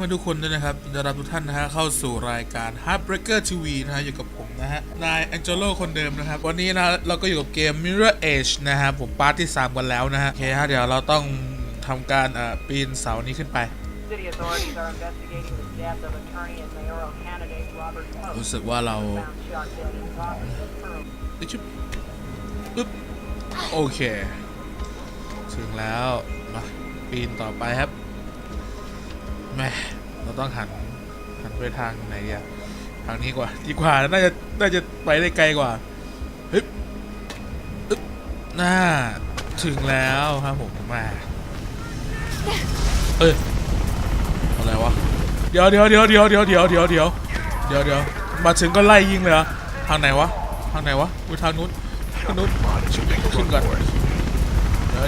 พื่อนทุกคนด้วยนะครับยินดีต้อนรับทุกท่านนะฮะเข้าสู่รายการ Heartbreaker TV นะฮะอยู่กับผมนะฮะนายแองเจโลคนเดิมนะครับ วันนี้นะเราก็อยู่กับเกม Mirror Edge นะฮะผมปาร์ทที่ 3 กันแล้วนะฮะโอเคฮะเดี๋ยวเราต้องทำการเอ่อปีนเสานี้ขึ้นไป รู้สึกว่าเรา Found shot dead in his office in Pearl. อึ๊บชึบอึ๊บโอเค ถึงแล้วมาปีนต่อไปครับ แหม่เราต้องหันหันไปทางไหนดีอะทางนี้กว่าดีกว่าน่าจะน่าจะไปได้ไกลกว่าฮึบอึ๊บน่าถึงแล้วครับผมมาเอ้ยอะไรวะเดี๋ยวเดี๋ยวเดี๋ยวเดี๋ยวเดี๋ยวเดี๋ยวเดี๋ยวเดี๋ยวเดี๋ยวเดี๋ยวมาถึงก็ไล่ยิงเลยเหรอทางไหนวะทางไหนวะอุ้ยทางนู้นทางนู้นขึ้นก่อน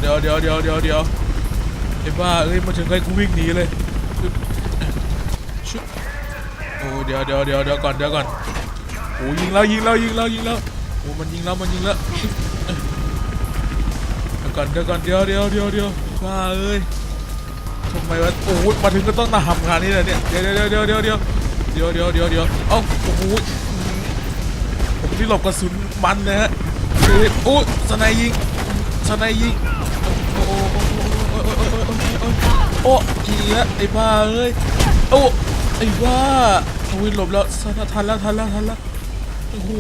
เดี๋ยวเดี๋ยวเดี๋ยวเดี๋ยวเดี๋ยวไอ้บ้าเอ้ยมาถึงไล่กูวิ่งหนีเลยึบชุบโอ้เดี๋ยวเดี๋ยวเดี๋ยวเดี๋ยวก่อนเดี๋ยวก่อนโอ้ยิงแล้วยิงแล้วยิงแล้วยิงแล้วโอ้มันยิงแล้วมันยิงแล้วเดี๋ยวก่อนเดี๋ยวก่อนเดี๋ยวเดี๋ยวเดี๋ยวเดี๋ยวบ้าเอ้ยทำไมวะโอ้ยมาถึงก็ต้องมาทำงานนี่เลยเนี่ยเดี๋ยวเดี๋ยวเดี๋ยวเดี๋ยวเดี๋ยวเดี๋ยวเดี๋ยวเดี๋ยวเดี๋ยวเอ้าโอ้โหผมที่หลบกระสุนมันเลยฮะโอ้ยสไนยิงสไนยิงโอ้ โอ้ยิงแล้วไอ้บ้าเอ้ยโอ้ไอ้บ้าโอ้ยหลบแล้วทันแล้วทันแล้วทันแล้วโอ้โห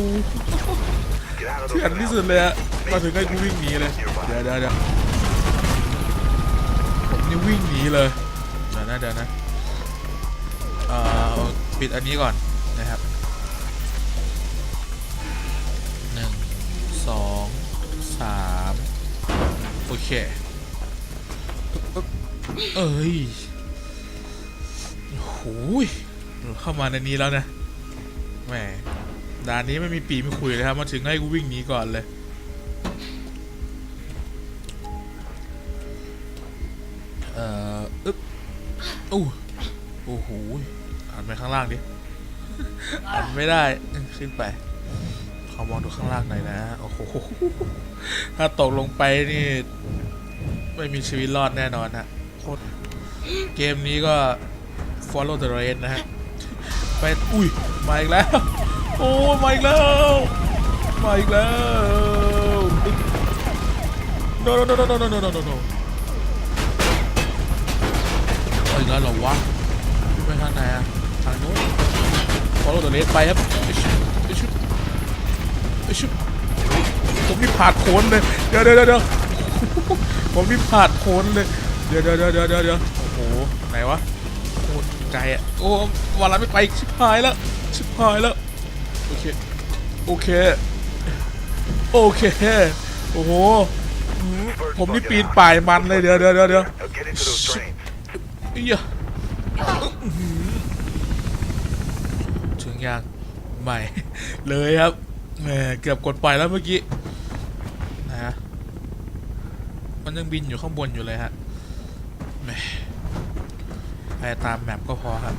เถื่อนที่สุดเลยอะมาถึงให้กูวิ่งหนีเลยเดี๋ยวเดี๋ยวเดี๋ยวผมนี่วิ่งหนีเลยเดี๋ยวนะเดี๋ยวนะเอ่อปิดอันนี้ก่อนนะครับหนึ่งสองสามโอเค เอ้ยโอ้ยเข้ามาในนี้แล้วนะแหมด่านนี้ไม่มีปีไม่คุยเลยครับ มาถึงให้กูวิ่งหนีก่อนเลยเอ่ออึ๊บอู้โอ้โหอ่านไปข้างล่างดิอ่านไม่ได้ขึ้นไปขอมองดูข้างล่างหน่อยนะโอ้โหถ้าตกลงไปนี่ ไม่มีชีวิตรอดแน่นอนฮะ โคตรเกมนี้ก็ follow the rain นะฮะ ไป อุ้ย มาอีกแล้ว โอ้ มาอีกแล้ว มาอีกแล้ว no no no no no no no no no อีกแล้วเหรอวะไปทางไหนอะทางโน้นฟอลโล่ตัวเลสไปครับอิชุบอิชุบอิชุบผมนี่ผ่านโคนเลยเดี๋ยวเดี๋ยวเดี๋ยวเดี๋ยวผมนี่ผ่านโคนเลย ดี๋ยวเดี๋ยวเดี๋ยวเดี๋ยวเดี๋ยวเดี๋ยวโอ้โหไหนวะโอ้ไกลอะโอ้วันละไม่ไปชิบหายแล้วชิบหายแล้วโอเคโอเคโอเคโอ้โหผมนี่ปีนป่ายมันเลยเดี๋ยวเดี๋ยวเดี๋ยวเดี๋ยวอยอื้อหือถึงยังไม่เลยครับแหมเกือบกดไปแล้วเมื่อกี้นะฮะมันยังบินอยู่ข้างบนอยู่เลยฮะ ไปตามแมปก็พอครับ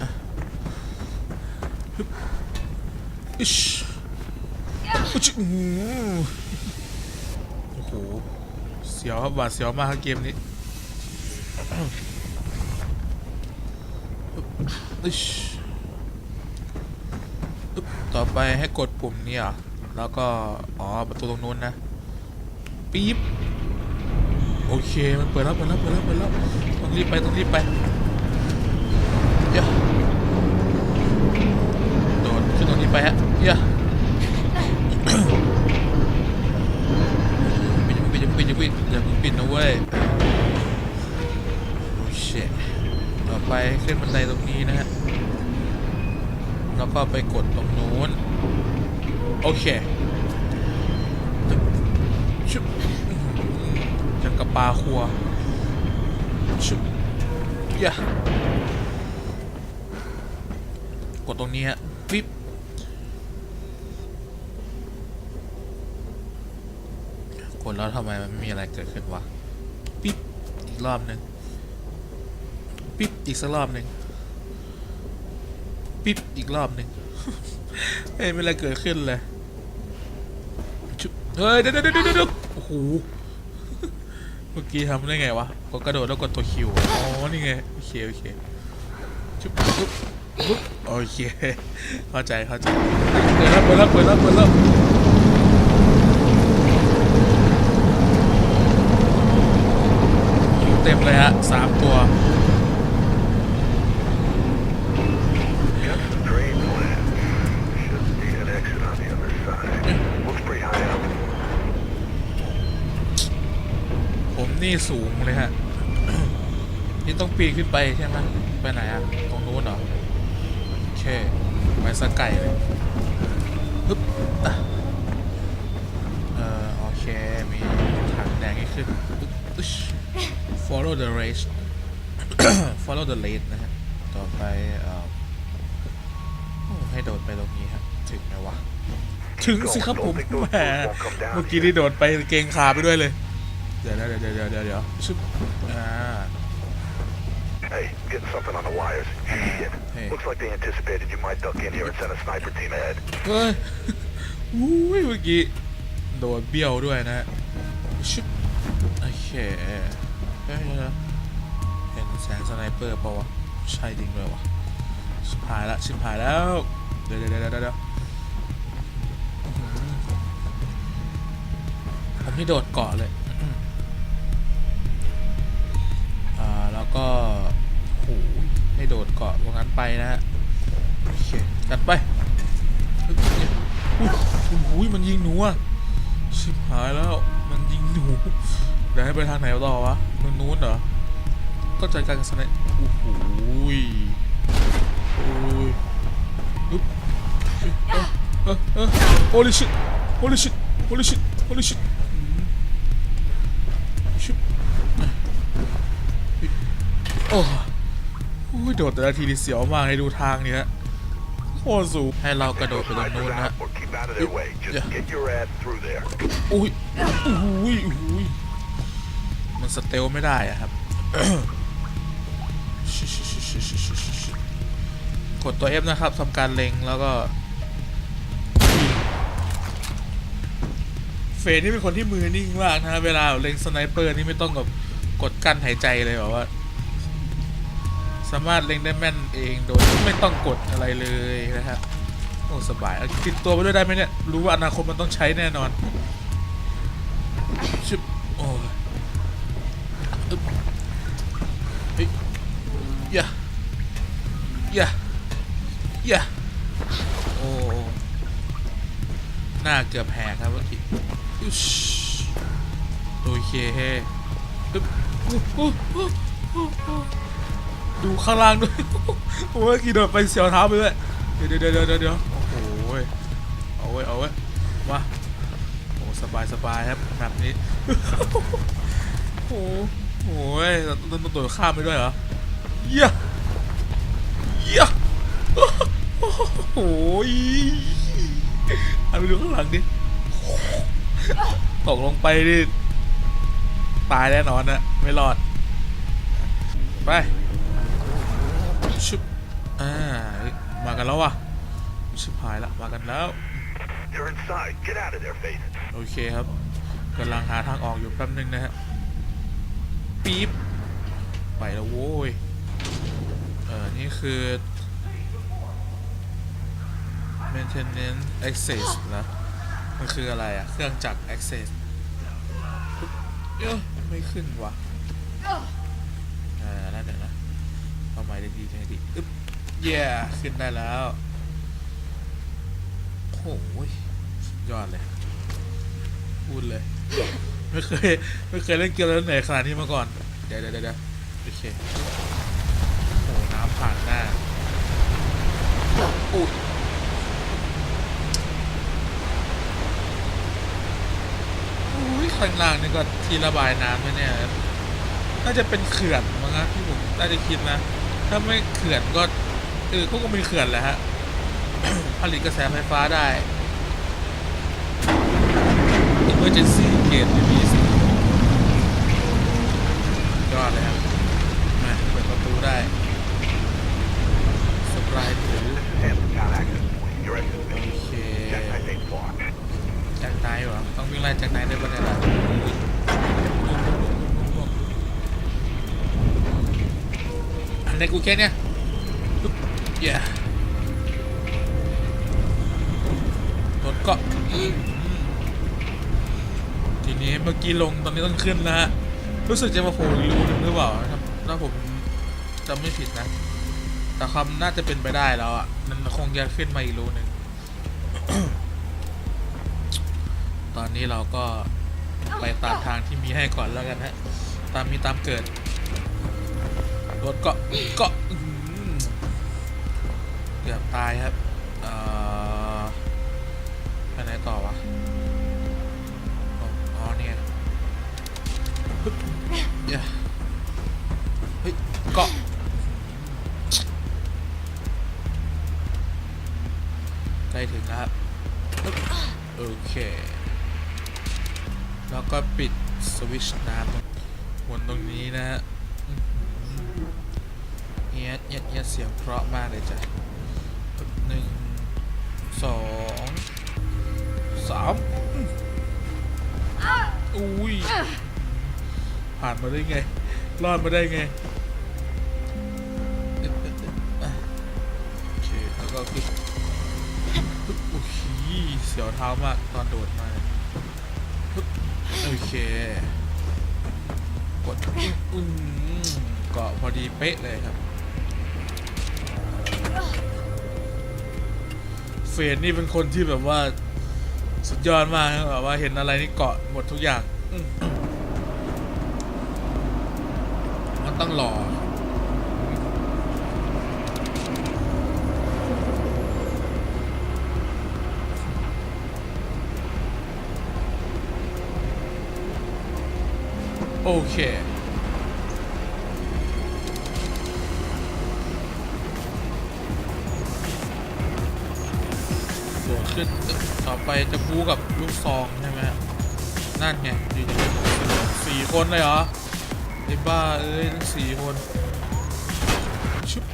อะฮึบอิชอุ๊ยชิอื้อหือโอ้โห เสียวครับหวาดเสียวมากครับเกมนี้อึ๊ชอึ๊บต่อไปให้กดปุ่มนี้เหรอะแล้วก็ อ๋อ ประตูตรงนู้นนะ ปี๊บ โอเคมันเปิดแล้วเปิดแล้วเปิดแล้วเปิดแล้วต้องรีบไปต้องรีบไปเดี๋ยวโดดขึ้นตรงนี้ไปฮะเดี๋ยวปิดอย่าเพิ่งปิดอย่าปิดอย่าปิดนะเว้ยโอ้เชตต่อไปขึ้นบันไดตรงนี้นะฮะแล้วก็ไปกดตรงนู้นโอเคชุบ กระปลาครัวชุบยะกดตรงนี้ฮะปิ๊บกดแล้วทำไมมันไม่มีอะไรเกิดขึ้นวะปิ๊บอีกรอบหนึ่งปิ๊บอีกสักรอบหนึ่งปิ๊บอีกรอบหนึ่งเฮ้ยไม่อะไรเกิดขึ้นเลยชุบเฮ้ยเดี๋ยวเดี๋ยวเดี๋ยวเดี๋ยวโอ้โห เมื่อกี้ทำได้ไงวะกดกระโดดแล้วกดตัวคิวอ๋อนี่ไงโอเคโอเคชุบชุบชุบโอเคเข้าใจเข้าใจเปิดแล้วเปิดแล้วเปิดแล้วเปิดแล้วเต็มเลยฮะสามตัว นี่สูงเลยฮะ นี่ต้องปีนขึ้นไปใช่ไหมไปไหนอะตรงนู้นเหรอ โอเค ไปสกไก่เลยปึ๊บอะเอ่อ โอเค มีถังแดงให้ขึ้นปึ๊บอึ๊ช follow the race follow the lead นะฮะ ต่อไปเอ่อให้โดดไปตรงนี้ครับถึงไหมวะ ถึงสิครับผมแหมเมื่อกี้นี่โดดไปเกงขาไปด้วยเลย เดี๋ยวนะเดี๋ยวเดี๋ยวเดี๋ยวเดี๋ยวเดี๋ยวชึบอ่า Hey, I'm getting something on the wires. Shit. Hey. Looks like they anticipated you might duck in here and send a sniper team ahead. เฮ้ยอุ้ยเมื่อกี้โดนเบี้ยวด้วยนะชึบโอเคเฮ้ยเดี๋ยวนะเห็นแสงสไนเปอร์เปล่าวะใช่จริงเลยวะชิบหายละชิบหายแล้ว เดี๋ยวเดี๋ยวเดี๋ยวเดี๋ยวเดี๋ยวอื้อหือผมนี่โดดเกาะเลย แล้วก็โหให้โดดเกาะตรงนั้นไปนะฮะโอเคจัดไปเฮ้ยอุ้ยอุ้ยมันยิงหนูอะชิบหายแล้ว มันยิงหนูเดี๋ยวให้ไปทางไหนต่อวะทางนู้นเหรอ ก็จัดการกับสไนโอ้โหโอ้ยอึ๊บเออเออเออ holy shit holy shit holy shit holy shit อืมชิ โอ้ยโดดแต่ละทีนี่เสียวมากให้ดูทางเนี้ยโคตรสูงให้เรากระโดดไปตรงนู้นนะอุ้ยอุ้ยอุ้ยมันสเตลไม่ได้อะครับกดตัว F นะครับทำการเล็งแล้วก็เฟนนี่เป็นคนที่มือนิ่งมากนะเวลาเล็งสไนเปอร์นี่ไม่ต้องกับกดกั้นหายใจเลยแบบว่า สามารถเล็งได้แม่นเองโดยไม่ต้องกดอะไรเลยนะครับโอ้สบายติดตัวไปด้วยได้ไหมเนี่ย รู้ว่าอนาคตมันต้องใช้แน่นอนชึบโอ้ยเฮ้ยอย่าอย่าอย่าโอ้หน้าเกือบแหกครับเมื่อกี้โอเคเฮ้อึ๊บอู้อู้อู้อู้อู้ ดูข้างล่างด้วย โอ้ยกี่โดดไปเสียวเท้าไปด้วย เดี๋ยวเดี๋ยวเดี๋ยวเดี๋ยวเดี๋ยวโอ้โหเว้ยเอาเว้เอาเว้มาโอ้สบายสบายครับแบบนี้ โอ้โหเว้ยเราต้องต้องโดดข้ามไปด้วยเหรอ เยี่ยเยี่ยโอ้โหเอาไปดูข้างหลังดิ ตกลงไปนี่ตายแน่นอนนะไม่รอด ไป ชุบอ่าเฮ้ยมากันแล้วว่ะชิบหายละมากันแล้ว They're inside. Get out of there, Faith. โอเคครับกำลังหาทางออกอยู่แป๊บนึงนะฮะปี๊บไปแล้วโว้ยเออนี่คือ maintenance access นะ มันคืออะไรอะเครื่องจักร access เอ้ยไม่ขึ้นว่ะเออนั่นเดี๋ยวนะเอาใหม่ได้ดีได้ดี อึ๊บเย้ขึ้นได้แล้วโอ้ยยอดเลย พูดเลย ไม่เคย ไม่เคยเล่นเกมแล้วเหนื่อยขนาดนี้มาก่อน เดี๋ยวเดี๋ยวเดี๋ยวโอเคโอ้โหน้ำผ่านหน้าอุ้ยอุ้ยข้างล่างนี่ก็ที่ระบายน้ำไหมเนี่ย น่าจะเป็นเขื่อนมั้งนะที่ผมน่าจะคิดนะ ถ้าไม่เขื่อนก็เออก็คงเป็นเขื่อนแหละฮะ ผลิตกระแสไฟฟ้าได้ emergency gate release ยอดเลยครับมาเปิดประตูได้สปรายถือ โอเค แจ็คไนท์เหรอ ต้องวิ่งไล่แจ็คไนท์ได้ปะเนี่ยล่ะ อันนี้กูแค่เนี่ยแย่รถก็ทีนี้เมื่อกี้ลงตอนนี้ต้องขึ้นแล้วรู้สึกจะมาโผล่รูหนึงหรือเปล่าถ้าถ้าผมจำไม่ผิดนะ แต่ความน่าจะเป็นไปได้แล้วอะ มันคงจะขึ้นมาอีกรูหนึ่งตอนนี้เราก็ไปตามทางที่มีให้ก่อนแล้วกันฮะ ตามมีตามเกิด รถก็ก็อื้อหือเกือบตายครับเอ่อไปไหนต่อวะอ๋อเนี่ยฮึบเหี้ยเฮ้ยเกาะใกล้ถึงแล้วครับโอเค แล้วก็ปิดสวิชน้ำตรงบนตรงนี้นะฮะ เฮียเฮียเสียงเพราะมากเลยจ้ะหนึ่งสองสามอุ้ยผ่านมาได้ไง รอดมาได้ไงโอเคแล้วก็คือโอ้โหเสียวเท้ามากตอนโดดมาโอเคกดอืมเกาะพอดีเป๊ะเลยครับ เฟรนนี่เป็นคนที่แบบว่าสุดยอดมากนะแบบว่าเห็นอะไรนี่เกาะหมดทุกอย่างมมันต้องรอโอเค ขึ้นต่อไปจะคู่กับลูกซองใช่ไหมนั่นไงอยู่ในสี่คนเลยเหรอไอ้บ้าเอ้ยสี่คนชุบ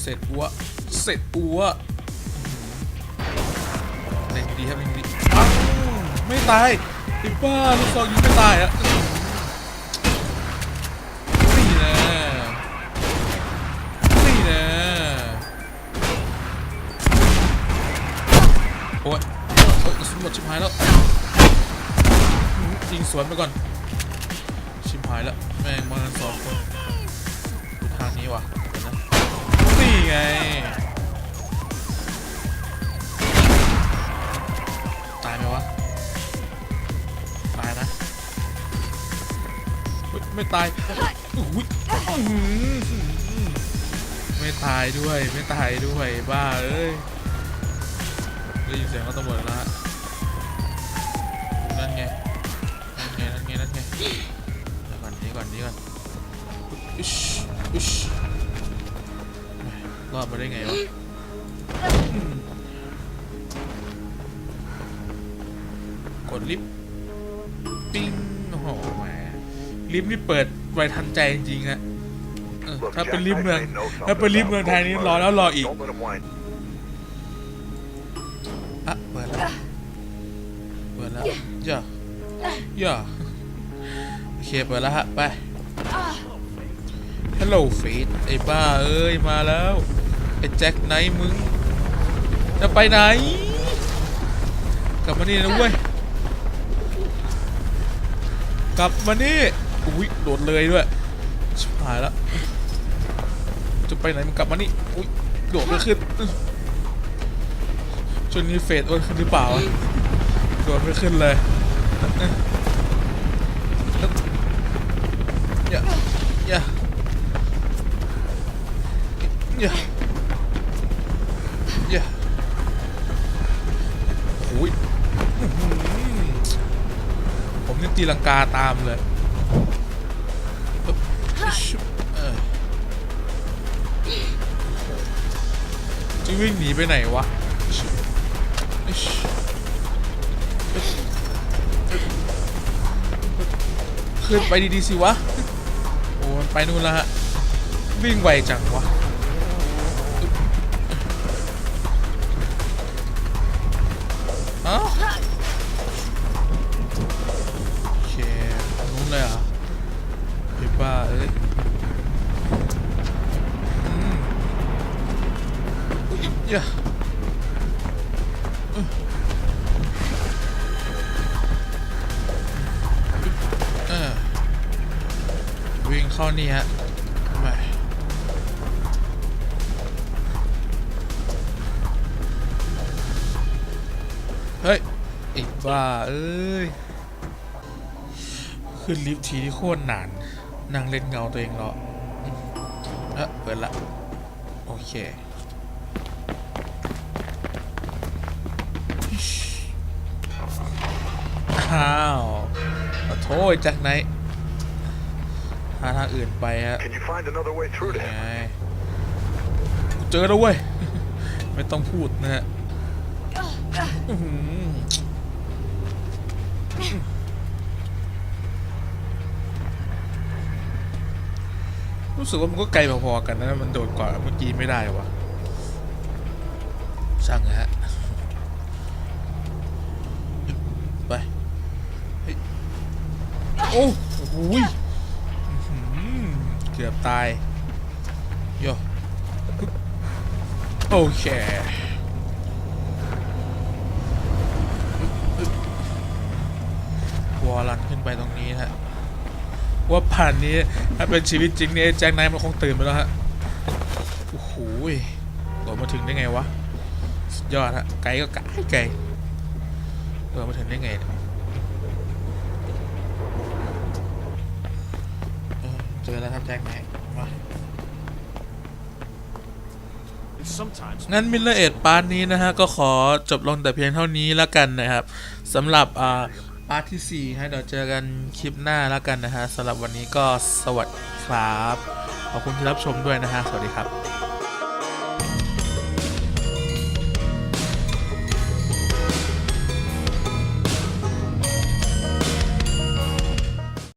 เสร็จอัวเสร็จอัวเล่นดีครับเล่นดีอ้าวไม่ตายไอ้บ้าลูกซองยิงไม่ตายอะายแล้วยิงสวนไปก่อน ชิบหายแล้วแม่งมาสองคนดูทางนี้ว่ะนะนี่ไงตายไหมวะตายนะไม่ตายอุ้ยไม่ตายด้วยไม่ตายด้วยบ้าเอ้ยได้ยินเสียงเขาตำรวจแล้วฮะ อิชอิชรอดมาได้ไงวะอืมกดลิฟต์ปิ้งโอ้โหแหมลิฟต์นี่เปิดไวทันใจจริงๆอะเออ Look, ถ้าเป็น Jack, ลิฟต์ I เมือง may know ถ้า something เป็นลิฟต์ about เมืองไทยนี่ cold รอแล้วรออีก Don't let 'em whine. อะเปิดแล้วเปิดแล้วย่าย่าโอเคเปิดแล้วฮะไป ฮัลโหลเฟีดไอ้บ้าเอ้ยมาแล้ว ไอ้แจ็คไหนมึง จะไปไหน กลับมานี่นะเว้ย กลับมานี่ อุ้ยโดดเลยด้วยชิบหายล้วจะไปไหนมึงกลับมานี่ อุ้ยโดดไม่ขึ้นช่วงนี้เฟดอ้วนขึ้นหรือเปล่าวะโดดไม่ขึ้นเลย อย่าอย่าโอ้ยผมนี่ตีลังกาตามเลยจะวิ่งหนีไปไหนวะขึ้นไปดีๆสิวะ โอ้มันไปนู่นแล้วฮะ วิ่งไวจังวะ Yeah. Uh. วิ่งเข้านี่ฮะทำไมเฮ้ยไอ้บ้า เอ้ย ขึ้นลิฟต์ทีที่โคตรนานนั่งเล่นเงาตัวเองเหรอเออเปิดละ โอเค อ้าวขอโทษจากไหนหาทางอื่นไปฮะ Can you find another way through ไง there? กูเจอแล้วเว้ย ไม่ต้องพูดนะฮะอื้อหือรู้สึกว่ามันก็ไกลพอๆกันนะ มันโดดก่อนเมื่อกี้ไม่ได้วะช่างนะฮะ ไปเฮ้ย โอ้โหเกือบตายโยโอเควอลันขึ้นไปตรงนี้ฮะว่าผ่านนี้ถ้าเป็นชีวิตจริงเนี่ยแจ็คไนท์มันคงตื่นไปแล้วฮะโอ้โหยโดดมาถึงได้ไงวะ สุดยอดฮะไกลก็ไกลไกลโดดมาถึงได้ไงเนี่ยเออ เจอแล้วครับแจ็คไนท์มา Sometimes งั้นมิลเลอร์เอ็ดพาร์ทนี้นะฮะ ก็ขอจบลงแต่เพียงเท่านี้แล้วกันนะครับสำหรับอ่าพาร์ทที่ 4 ให้เดี๋ยวเจอกันคลิปหน้าแล้วกันนะฮะสำหรับวันนี้ก็สวัสดีครับ ขอบคุณที่รับชมด้วยนะฮะ สวัสดีครับ